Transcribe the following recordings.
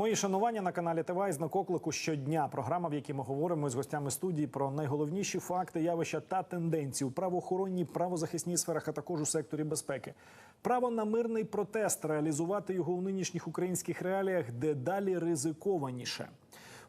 Мої шанування на каналі ТВ із накоклику щодня. Програма, в якій ми говоримо з гостями студії про найголовніші факти, явища та тенденції у правоохоронній, правозахисній сферах, а також у секторі безпеки. Право на мирний протест реалізувати його у нинішніх українських реаліях дедалі ризикованіше.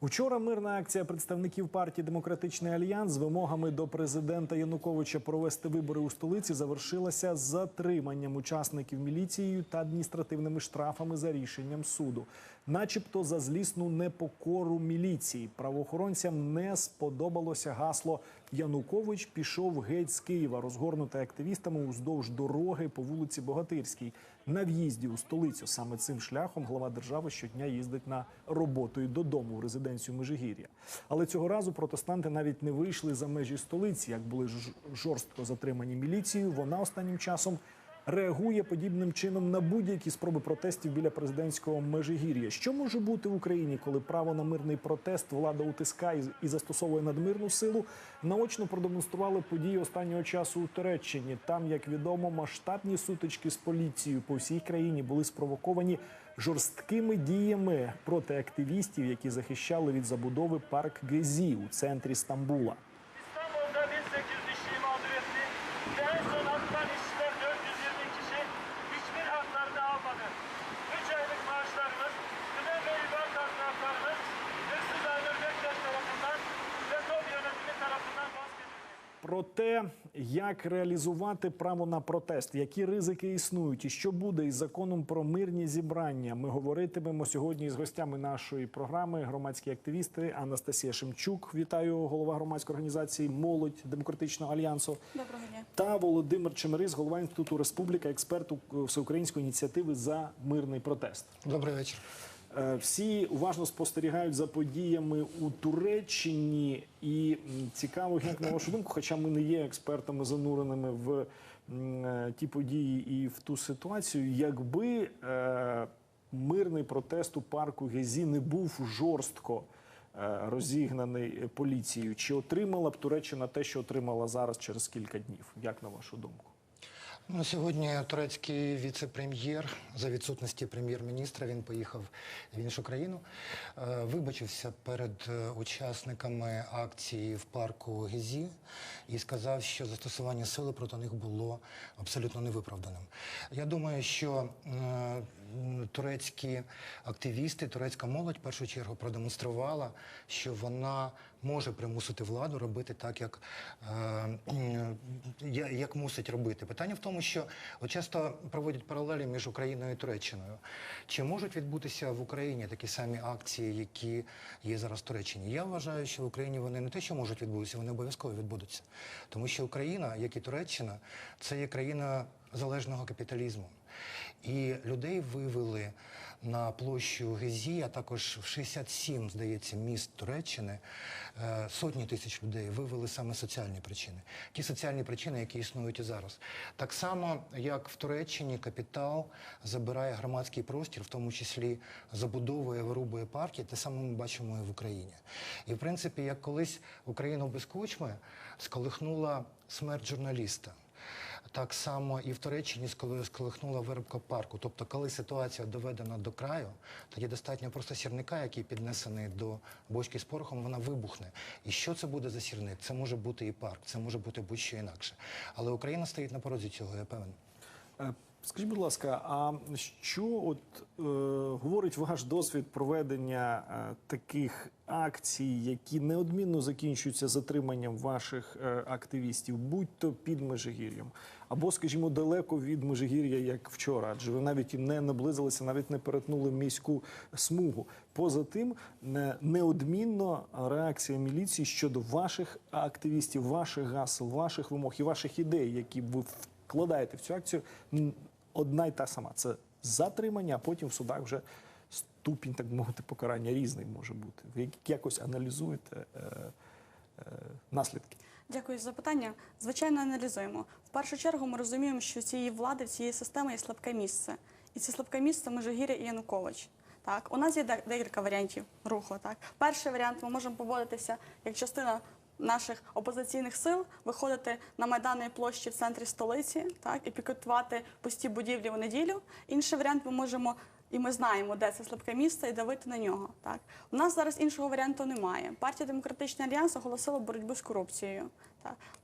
Вчора мирна акція представників партії Демократичний альянс з вимогами до президента Януковича провести вибори у столиці завершилася затриманням учасників міліцією та адміністративними штрафами за рішенням суду, начебто за злісну непокору міліції. Правоохоронцям не сподобалося гасло Янукович пішов геть з Києва, розгорнуте активістами уздовж дороги по вулиці Богатирській. На в'їзді у столицю саме цим шляхом глава держави щодня їздить на роботу і додому в резиденцію Межигір'я. Але цього разу протестанти навіть не вийшли за межі столиці, як були жорстко затримані міліцією. Вона останнім часом реагує подібним чином на будь-які спроби протестів біля президентського межигір'я. Що може бути в Україні, коли право на мирний протест влада утискає і застосовує надмирну силу? Наочно продемонстрували події останнього часу у Туреччині. Там, як відомо, масштабні сутички з поліцією по всій країні були спровоковані жорсткими діями проти активістів, які захищали від забудови парк Гезі у центрі Стамбула. Як реалізувати право на протест, які ризики існують, і що буде із законом про мирні зібрання. Ми говоритимемо сьогодні з гостями нашої програми, громадські активісти Анастасія Шемчук. Вітаю, голова громадської організації Молодь Демократичного альянсу. Доброго дня. Та Володимир Чемерис, голова інституту Республіка, експерт всеукраїнської ініціативи за мирний протест. Добрий вечір. Е, Всі уважно спостерігають за подіями у Туреччині, і цікаво, як на вашу думку, хоча ми не є експертами зануреними в е, ті події і в ту ситуацію, якби е, мирний протест у парку Гезі не був жорстко розігнаний поліцією, чи отримала б Туреччина те, що отримала зараз через кілька днів? Як на вашу думку? Ну, сьогодні турецький віце-прем'єр за відсутності прем'єр-міністра він поїхав в іншу країну, е, вибачився перед е, учасниками акції в парку Гезі і сказав, що застосування сили проти них було абсолютно невиправданим. Я думаю, що е, турецькі активісти, турецька молодь в першу чергу продемонструвала, що вона може примусити владу робити так, як, е, як мусить робити. Питання в тому, що от часто проводять паралелі між Україною і Туреччиною. Чи можуть відбутися в Україні такі самі акції, які є зараз в Туреччині? Я вважаю, що в Україні вони не те, що можуть відбутися, вони обов'язково відбудуться. Тому що Україна, як і Туреччина, це є країна залежного капіталізму. І людей вивели на площу Гезі, а також в 67, здається, міст Туреччини, е, сотні тисяч людей вивели саме соціальні причини. Ті соціальні причини, які існують і зараз. Так само, як в Туреччині капітал забирає громадський простір, в тому числі забудовує, вирубує парки, те саме ми бачимо і в Україні. І в принципі, як колись Україну без кучми сколихнула смерть журналіста. Так само і в Туреччині сколи- сколихнула виробка парку. Тобто, коли ситуація доведена до краю, тоді достатньо просто сірника, який піднесений до бочки з порохом, вона вибухне. І що це буде за сірник? Це може бути і парк, це може бути будь-що інакше. Але Україна стоїть на порозі цього, я певен. Скажіть, будь ласка, а що от е, говорить ваш досвід проведення е, таких акцій, які неодмінно закінчуються затриманням ваших е, активістів, будь-то під Межигір'ям, або, скажімо, далеко від Межигір'я, як вчора, адже ви навіть і не наблизилися, навіть не перетнули міську смугу. Поза тим, не- неодмінно реакція міліції щодо ваших активістів, ваших гасел, ваших вимог і ваших ідей, які ви вкладаєте в цю акцію, одна й та сама. Це затримання, а потім в судах вже ступінь, так мовити, покарання різний може бути. Ви якось аналізуєте е, е, наслідки. Дякую за запитання. Звичайно, аналізуємо. В першу чергу ми розуміємо, що цієї влади, в цієї системи є слабке місце. І це слабке місце Межигір'я і Янукович. Так, у нас є декілька варіантів руху. Так, перший варіант ми можемо поводитися як частина наших опозиційних сил, виходити на майданної площі в центрі столиці, так і пікетувати пусті будівлі у неділю. Інший варіант ми можемо І ми знаємо, де це слабке місце, і давити на нього. Так у нас зараз іншого варіанту немає. Партія Демократичний альянс оголосила боротьбу з корупцією.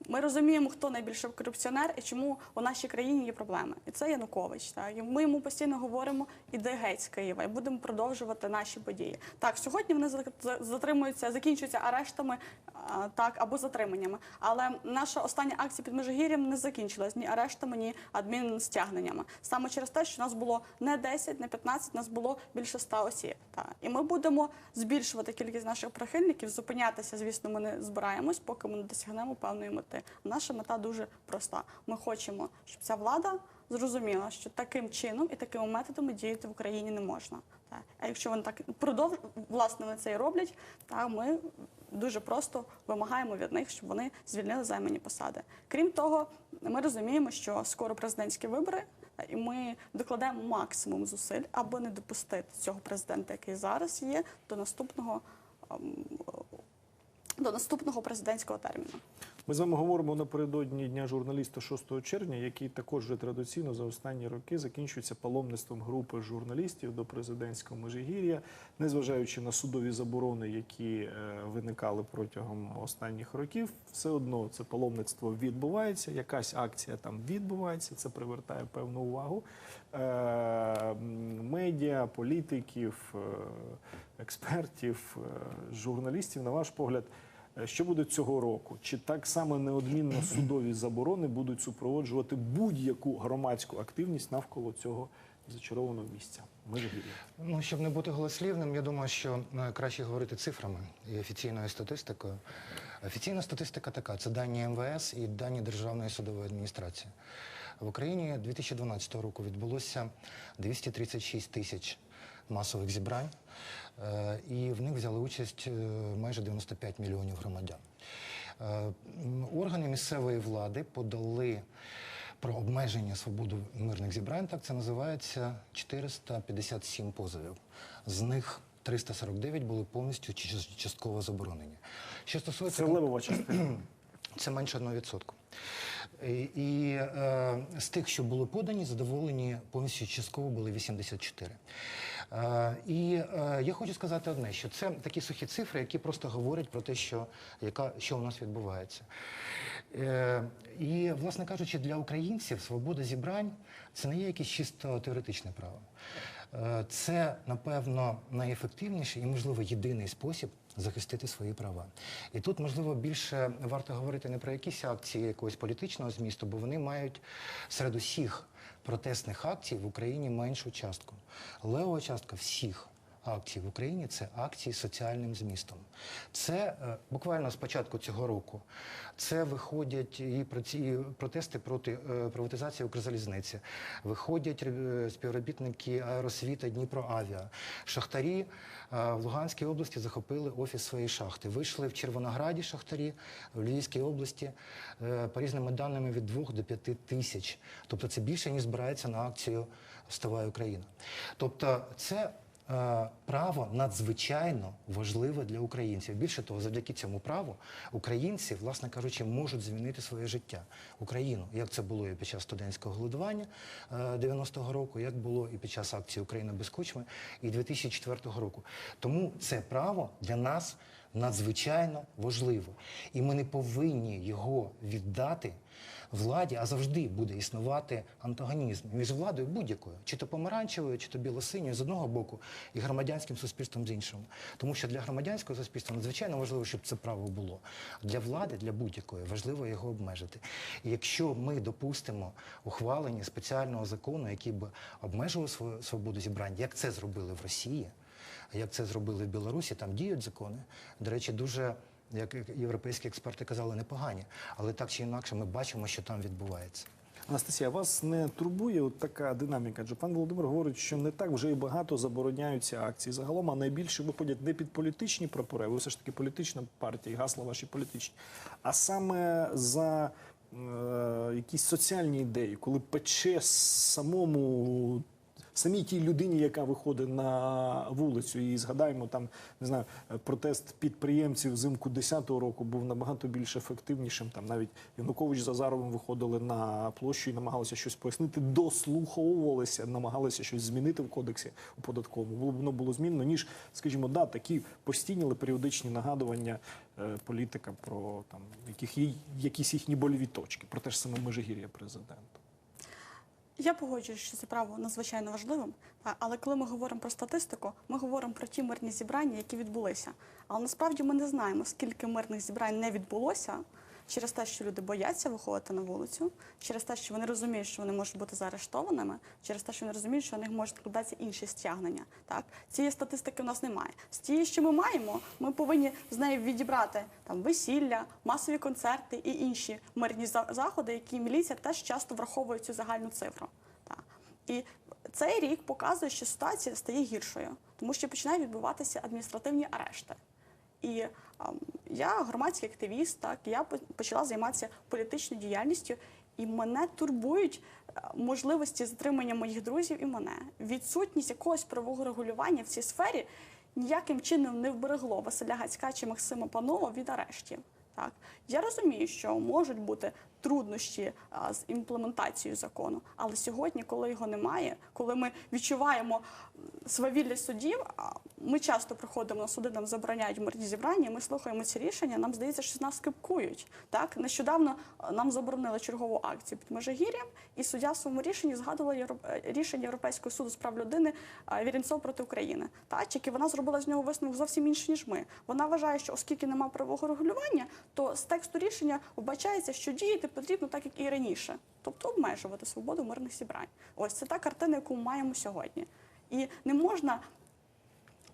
Ми розуміємо, хто найбільший корупціонер і чому у нашій країні є проблеми. І це Янукович. Так і ми йому постійно говоримо, іди геть з Києва, і будемо продовжувати наші події. Так, сьогодні вони за- за- затримуються, закінчуються арештами, так або затриманнями. Але наша остання акція під Межигір'ям не закінчилась ні арештами, ні адмінстягненнями. Саме через те, що нас було не 10, не 15, нас було більше 100 осіб. Так. І ми будемо збільшувати кількість наших прихильників. Зупинятися, звісно, ми не збираємось, поки ми не досягнемо певної мети. Наша мета дуже проста. Ми хочемо, щоб ця влада зрозуміла, що таким чином і такими методами діяти в Україні не можна. Так. А якщо вони так продовж власне вони це і роблять, так ми дуже просто вимагаємо від них, щоб вони звільнили займані посади. Крім того, ми розуміємо, що скоро президентські вибори, і ми докладемо максимум зусиль, аби не допустити цього президента, який зараз є, до наступного. ем, До наступного президентського терміну. Ми з вами говоримо напередодні дня журналіста 6 червня, який також вже традиційно за останні роки закінчується паломництвом групи журналістів до президентського межигір'я, незважаючи на судові заборони, які е, виникали протягом останніх років, все одно це паломництво відбувається. Якась акція там відбувається. Це привертає певну увагу е, медіа, політиків, е, експертів, журналістів. На ваш погляд. Е, Що буде цього року? Чи так само неодмінно судові заборони будуть супроводжувати будь-яку громадську активність навколо цього зачарованого місця? Межигір'я. Ну, щоб не бути голослівним, я думаю, що е, краще говорити цифрами і офіційною статистикою. Офіційна статистика така: це дані МВС і дані Державної судової адміністрації. В Україні 2012 року відбулося 236 тисяч масових зібрань, е, і в них взяли участь е, майже 95 мільйонів громадян. Е, Органи місцевої влади подали про обмеження свободи мирних зібрань, так це називається 457 позовів. З них 349 були повністю чи частково заборонені. Що стосується Це левова частина. це менше 1%. І, і е, з тих, що були подані, задоволені повністю частково були 84. Е, і е, я хочу сказати одне, що це такі сухі цифри, які просто говорять про те, що, яка, що у нас відбувається. Е, і, власне кажучи, для українців свобода зібрань це не є якесь чисто теоретичне право. Е, Це, напевно, найефективніший і, можливо, єдиний спосіб захистити свої права. І тут, можливо, більше варто говорити не про якісь акції якогось політичного змісту, бо вони мають серед усіх протестних акцій в Україні меншу частку. Левова частка всіх акцій в Україні це акції з соціальним змістом. Це е, буквально з початку цього року. Це виходять і протести проти е, приватизації Укрзалізниці. Виходять е, співробітники аеросвіта Дніпроавіа. Шахтарі в Луганській області захопили офіс своєї шахти. Вийшли в Червонограді шахтарі, в Львівській області по різними даними від 2 до 5 тисяч. Тобто це більше ніж збирається на акцію Вставай Україна. Тобто це право надзвичайно важливе для українців. Більше того, завдяки цьому праву українці, власне кажучи, можуть змінити своє життя, Україну, як це було і під час студентського голодування е, 90-го року, як було і під час акції Україна без кучми і 2004 року. Тому це право для нас надзвичайно важливо, і ми не повинні його віддати владі, а завжди буде існувати антагонізм між владою будь-якою, чи то помаранчевою, чи то білосиньою з одного боку, і громадянським суспільством з іншого. Тому що для громадянського суспільства надзвичайно важливо, щоб це право було. Для влади, для будь-якої важливо його обмежити. І якщо ми допустимо ухвалення спеціального закону, який би обмежував свою свободу зібрань, як це зробили в Росії, як це зробили в Білорусі, там діють закони. До речі, дуже як європейські експерти казали, непогані. Але так чи інакше ми бачимо, що там відбувається. Анастасія, вас не турбує от така динаміка? Адже пан Володимир говорить, що не так вже і багато забороняються акції загалом, а найбільше виходять не під політичні прапори, ви все ж таки політична партія, гасла ваші політичні, а саме за е, якісь соціальні ідеї, коли пече самому самій тій людині, яка виходить на вулицю, і згадаємо там не знаю, протест підприємців взимку 10-го року був набагато більш ефективнішим. Там навіть Янукович з Азаровим виходили на площу і намагалися щось пояснити, дослуховувалися, намагалися щось змінити в кодексі у податковому. Воно було змінено, ніж, скажімо, да, такі постійні, але періодичні нагадування е, політика про там яких є якісь їхні больові точки, про те ж саме межигір'я президента. Я погоджуюсь, що це право надзвичайно важливим. Але коли ми говоримо про статистику, ми говоримо про ті мирні зібрання, які відбулися. Але насправді ми не знаємо, скільки мирних зібрань не відбулося через те, що люди бояться виходити на вулицю, через те, що вони розуміють, що вони можуть бути заарештованими, через те, що вони розуміють, що на них можуть складатися інші стягнення. Так цієї статистики в нас немає. З тієї, що ми маємо, ми повинні з неї відібрати там весілля, масові концерти і інші мирні заходи, які міліція теж часто враховує цю загальну цифру. Так. І цей рік показує, що ситуація стає гіршою, тому що починають відбуватися адміністративні арешти. І я громадський активіст, так я почала займатися політичною діяльністю, і мене турбують е, можливості затримання моїх друзів і мене. Відсутність якогось правового регулювання в цій сфері ніяким чином не вберегло Василя Гацька чи Максима Панова від арештів. Так я розумію, що можуть бути труднощі а, з імплементацією закону, але сьогодні, коли його немає, коли ми відчуваємо свавілля судів, ми часто приходимо на суди, нам забороняють мирні зібрання. Ми слухаємо ці рішення. Нам здається, що нас скипкують. Так нещодавно нам заборонили чергову акцію під Межигір'ям, і суддя в своєму рішенні згадувала Європ... е, рішення Європейського суду з прав людини Вірінцов проти України. Та тільки вона зробила з нього висновок зовсім інший, ніж ми. Вона вважає, що оскільки немає правового регулювання, то з тексту рішення вбачається, що діяти потрібно так, як і раніше, тобто обмежувати свободу мирних зібрань. Ось це та картина, яку ми маємо сьогодні. І не можна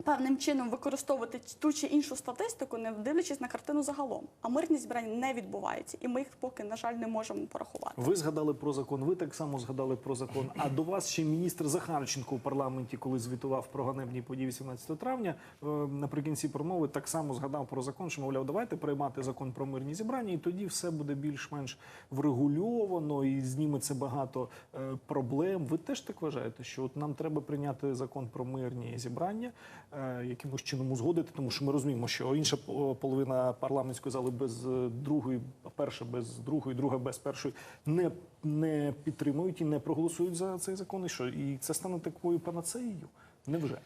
певним чином використовувати ту чи іншу статистику, не дивлячись на картину загалом. А мирні зібрання не відбуваються, і ми їх поки, на жаль, не можемо порахувати. Ви згадали про закон, ви так само згадали про закон. А до вас ще міністр Захарченко у парламенті, коли звітував про ганебні події 18 травня, е, наприкінці промови так само згадав про закон, що мовляв, давайте приймати закон про мирні зібрання, і тоді все буде більш-менш врегульовано і зніметься багато е, проблем. Ви теж так вважаєте, що от нам треба прийняти закон про мирні зібрання, якимось чином узгодити, тому що ми розуміємо, що інша по- половина парламентської зали без е, другої, перша без другої, друга без першої не, не підтримують і не проголосують за цей закон. І що? І це стане такою панацеєю? Невже?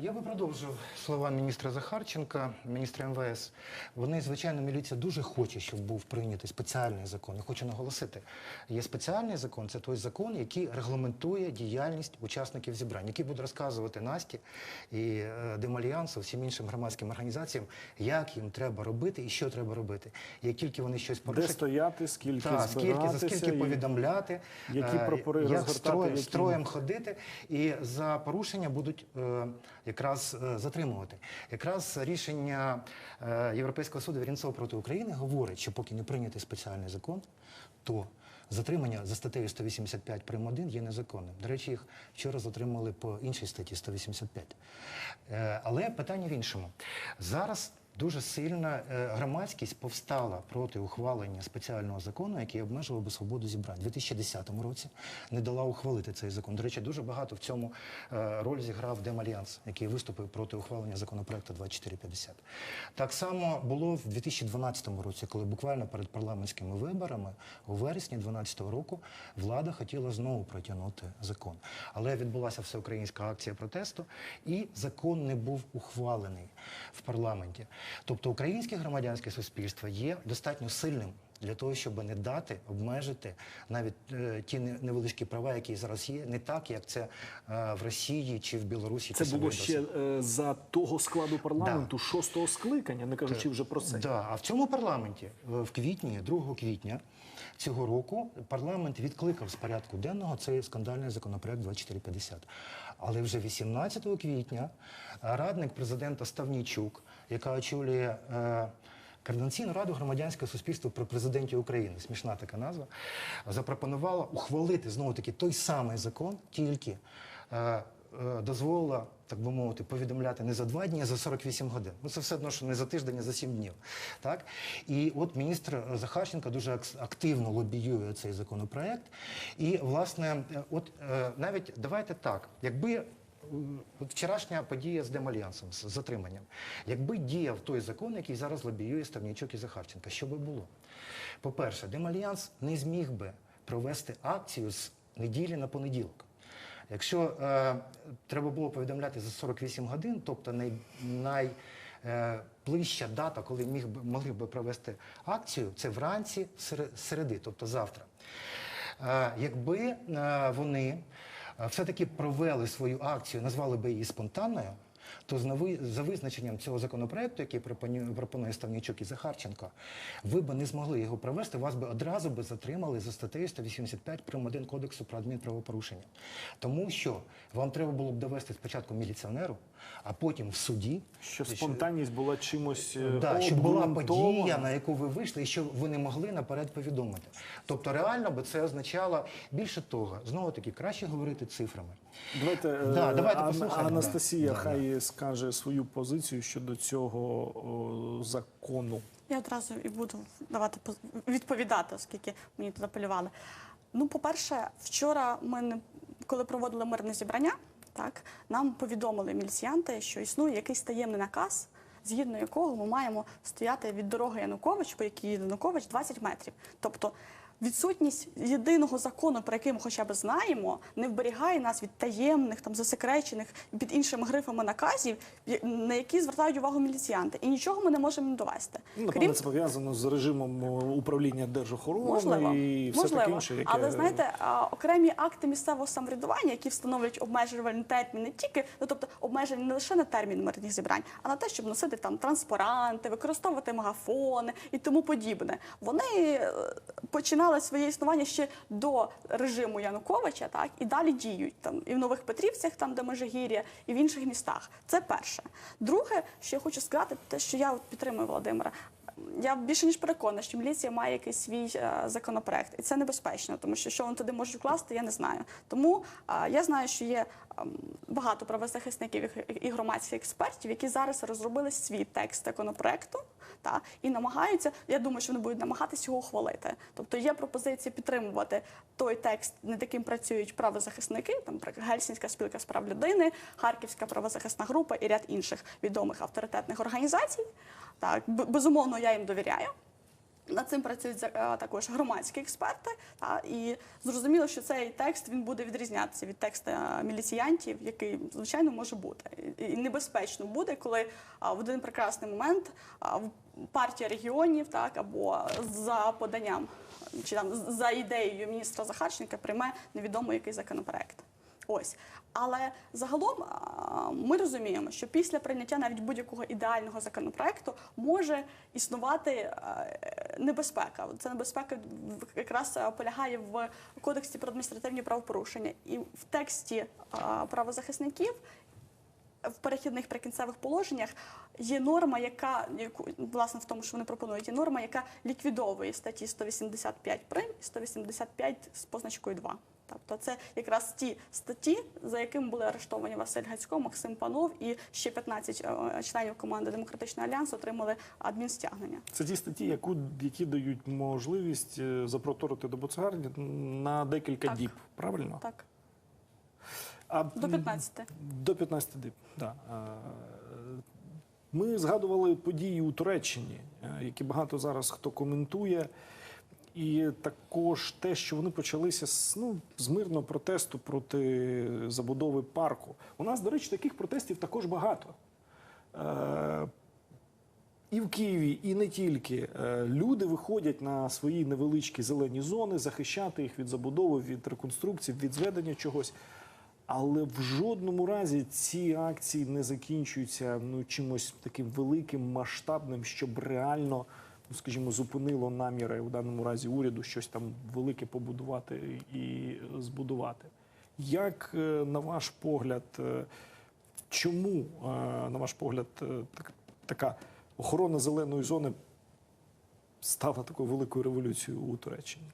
Я би продовжив слова міністра Захарченка, міністра МВС. Вони, звичайно, міліція дуже хоче, щоб був прийнятий спеціальний закон. Я хочу наголосити, є спеціальний закон, це той закон, який регламентує діяльність учасників зібрань, який буде розказувати Насті і е, Демальянсу, всім іншим громадським організаціям, як їм треба робити і що треба робити. Як тільки вони щось Де стояти, скільки так, скільки, за скільки і- повідомляти, які е, прапори як розгортати, строй, які- строєм ходити, і за порушення будуть е, якраз е, затримувати. Якраз рішення е, Європейського суду Вірінцова проти України говорить, що поки не прийнятий спеціальний закон, то затримання за статтею 185 прим. 1 є незаконним. До речі, їх вчора затримали по іншій статті 185. Е, але питання в іншому. Зараз Дуже сильна е, громадськість повстала проти ухвалення спеціального закону, який обмежував би свободу зібрань. У 2010 році не дала ухвалити цей закон. До речі, дуже багато в цьому е, роль зіграв Демальянс, який виступив проти ухвалення законопроекту 2450. Так само було в 2012 році, коли буквально перед парламентськими виборами у вересні 2012 року влада хотіла знову протягнути закон. Але відбулася всеукраїнська акція протесту, і закон не був ухвалений в парламенті. Тобто українське громадянське суспільство є достатньо сильним для того, щоб не дати обмежити навіть е, ті невеличкі права, які зараз є, не так, як це е, в Росії чи в Білорусі. Це було ще е, за того складу парламенту, шостого скликання, не кажучи вже про це. Да, а в цьому парламенті е, в квітні, 2 квітня цього року, парламент відкликав з порядку денного цей скандальний законопроект 2450. Але вже 18 квітня е, радник президента Ставнійчук, яка очолює е, Координаційну раду громадянського суспільства при президенті України, смішна така назва, запропонувала ухвалити знову таки той самий закон, тільки е, е, дозволила, так би мовити, повідомляти не за два дні, а за 48 годин. Ну це все одно, що не за тиждень, а за 7 днів. Так? І от міністр Захарченко дуже ак- активно лобіює цей законопроект. І, власне, е, от е, навіть давайте так, якби вчорашня подія з Демальянсом, з затриманням. Якби діяв той закон, який зараз лобіює Ставнічок і Захарченка, що би було? По-перше, Демальянс не зміг би провести акцію з неділі на понеділок. Якщо е, треба було повідомляти за 48 годин, тобто най, най, дата, коли міг могли б провести акцію, це вранці середи, тобто завтра. Е, якби е, вони все-таки провели свою акцію, назвали би її спонтанною, то за визначенням цього законопроекту, який пропонує, Ставнічук і Захарченко, ви б не змогли його провести, вас би одразу би затримали за статтею 185 прим. 1 Кодексу про адмінправопорушення. Тому що вам треба було б довести спочатку міліціонеру, а потім в суді. Що спонтанність була чимось е, Да, щоб була подія, на яку ви вийшли, і що ви не могли наперед повідомити. Тобто, реально би це означало більше того, знову таки, краще говорити цифрами. Давайте, е, Да, давайте послухаємо, Анастасія да. Да, хай скаже свою позицію щодо цього о, закону. Я одразу і буду давати відповідати, оскільки мені тут апелювали. Ну, по-перше, вчора ми коли проводили мирне зібрання, так нам повідомили міліціянти, що існує якийсь таємний наказ, згідно якого ми маємо стояти від дороги Янукович, по якій їде Янукович, 20 метрів. Тобто відсутність єдиного закону, про який ми хоча б знаємо, не вберігає нас від таємних, там засекречених під іншими грифами наказів, на які звертають увагу міліціянти. І нічого ми не можемо довести. Ну, Напевно, це пов'язано з режимом управління держохорони Можливо, і все можливо. таке інше, яке але знаєте, окремі акти місцевого самоврядування, які встановлюють обмежувальний термін не тільки, ну тобто обмежені не лише на термін мирних зібрань, а на те, щоб носити там транспаранти, використовувати магафони і тому подібне. Вони е, починали своє існування ще до режиму Януковича, так і далі діють там і в Нових Петрівцях, там де Межигір'я, і в інших містах. Це перше. Друге, що я хочу сказати, те, що я підтримую Володимира. Я більше ніж переконана, що міліція має якийсь свій е, законопроект, і це небезпечно, тому що що вони туди можуть вкласти, я не знаю. Тому е, я знаю, що є багато правозахисників і- громадських експертів, які зараз розробили свій текст законопроекту. Та і намагаються. Я думаю, що вони будуть намагатися його ухвалити. Тобто є пропозиція підтримувати той текст, над яким працюють правозахисники, там Гельсінська спілка з прав людини, Харківська правозахисна група і ряд інших відомих авторитетних організацій. Так, безумовно, я їм довіряю. Над цим працюють е, також громадські експерти. Та, і зрозуміло, що цей текст він буде відрізнятися від тексту е, міліціянтів, який, звичайно, може бути. І небезпечно буде, коли в один прекрасний момент партія регіонів, так, або за поданням чи там за ідеєю міністра Захарченка прийме невідомо який законопроект. Ось. Але загалом ми розуміємо, що після прийняття навіть будь-якого ідеального законопроекту може існувати е, небезпека. Це небезпека якраз е, полягає в кодексі про адміністративні правопорушення. І в тексті правозахисників в перехідних прикінцевих положеннях є норма, яка яку власне в тому, що вони пропонують, є норма, яка ліквідовує статті 185 прим і 185 з позначкою 2. Тобто це якраз ті статті, за якими були арештовані Василь Гацько, Максим Панов і ще 15 е, членів команди Демократичний альянс отримали адмінстягнення. Це ті статті, яку, які дають можливість е, запроторити до буцегарні на декілька Так. діб. Правильно? Так, А до 15. До 15 діб. Да. Е, Ми згадували події у Туреччині, е, які багато зараз хто коментує. І також те, що вони почалися з, ну, з мирного протесту проти забудови парку. У нас, до речі, таких протестів також багато. Е, і в Києві, і не тільки Е, люди виходять на свої невеличкі зелені зони, захищати їх від забудови, від реконструкції, від зведення чогось. Але в жодному разі ці акції не закінчуються ну, чимось таким великим, масштабним, щоб реально, скажімо, зупинило наміри у даному разі уряду щось там велике побудувати і збудувати. Як, е, на ваш погляд, е, чому, е, на ваш погляд, е, так- така охорона зеленої зони стала такою великою революцією у Туреччині?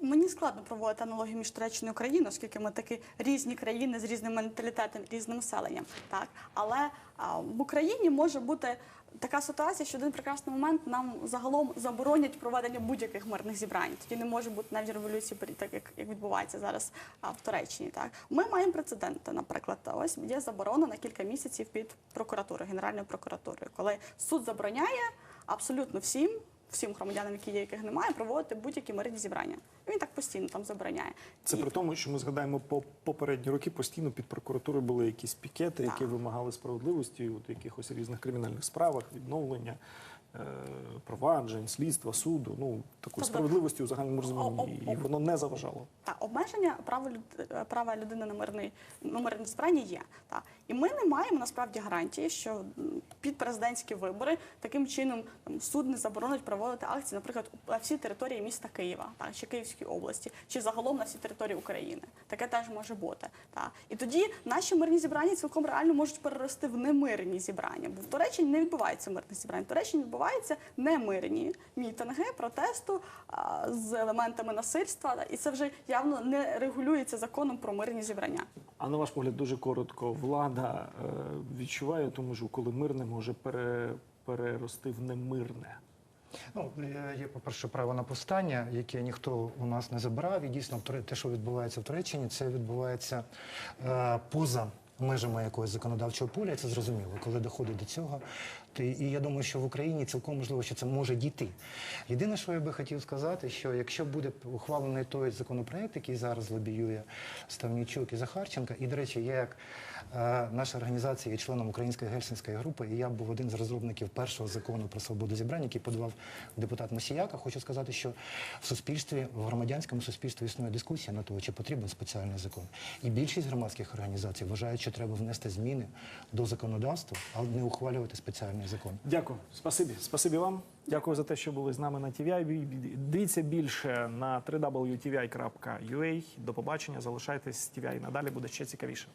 Мені складно проводити аналогію між Туреччиною і Україною, оскільки ми такі різні країни з різним менталітетом, різним населенням. Так, але а, в Україні може бути така ситуація, що один прекрасний момент нам загалом заборонять проведення будь-яких мирних зібрань. Тоді не може бути навіть революції, так як, як відбувається зараз а, в Туреччині. Так, ми маємо прецеденти. Наприклад, ось є заборона на кілька місяців під прокуратурою, Генеральною прокуратурою, коли суд забороняє абсолютно всім. Всім громадянам, які є, яких немає, проводити будь-які мирні зібрання. Він так постійно там забороняє. Це І- при тому, що ми згадаємо по попередні роки постійно під прокуратурою були якісь пікети, які Так. вимагали справедливості у якихось різних кримінальних справах, відновлення проваджень, слідства, суду. Ну такої Тобто- справедливості у загальному розумінні, і воно не заважало. Та обмеження права люд- е, права людини на мирний на мирне збирання є. Та і ми не маємо насправді гарантії, що під президентські вибори таким чином там, суд не заборонить проводити акції, наприклад, на всій території міста Києва, та чи Київської області, чи загалом на всій території України. Таке теж може бути. Та і тоді наші мирні зібрання цілком реально можуть перерости в немирні зібрання. Бо в Туреччині не відбувається мирних зібрань. В Туреччині відбуваються немирні мітинги протесту а, з елементами насильства, і це вже явно не регулюється законом про мирні зібрання. А на ваш погляд, дуже коротко, влада е, відчуває ту межу, коли мирне може пере, перерости в немирне. Ну, е, є, по-перше, право на повстання, яке ніхто у нас не забирав. І дійсно, те, що відбувається в Туреччині, це відбувається е, поза межами якогось законодавчого поля, це зрозуміло. Коли доходить до цього, і я думаю, що в Україні цілком можливо, що це може дійти. Єдине, що я би хотів сказати, що якщо буде ухвалений той законопроект, який зараз лобіює Ставнічук і Захарченка, і, до речі, я як наша організація є членом Української гельсінської групи, і я був один з розробників першого закону про свободу зібрань, який подавав депутат Мосіяка. Хочу сказати, що в суспільстві, в громадянському суспільстві існує дискусія на того, чи потрібен спеціальний закон. І більшість громадських організацій вважають, що треба внести зміни до законодавства, але не ухвалювати спеціальний закон. Дякую, спасибі. Спасибі вам. Дякую за те, що були з нами на TVI. Дивіться більше на www.tvi.ua. До побачення. Залишайтесь TVI. Надалі буде ще цікавіше.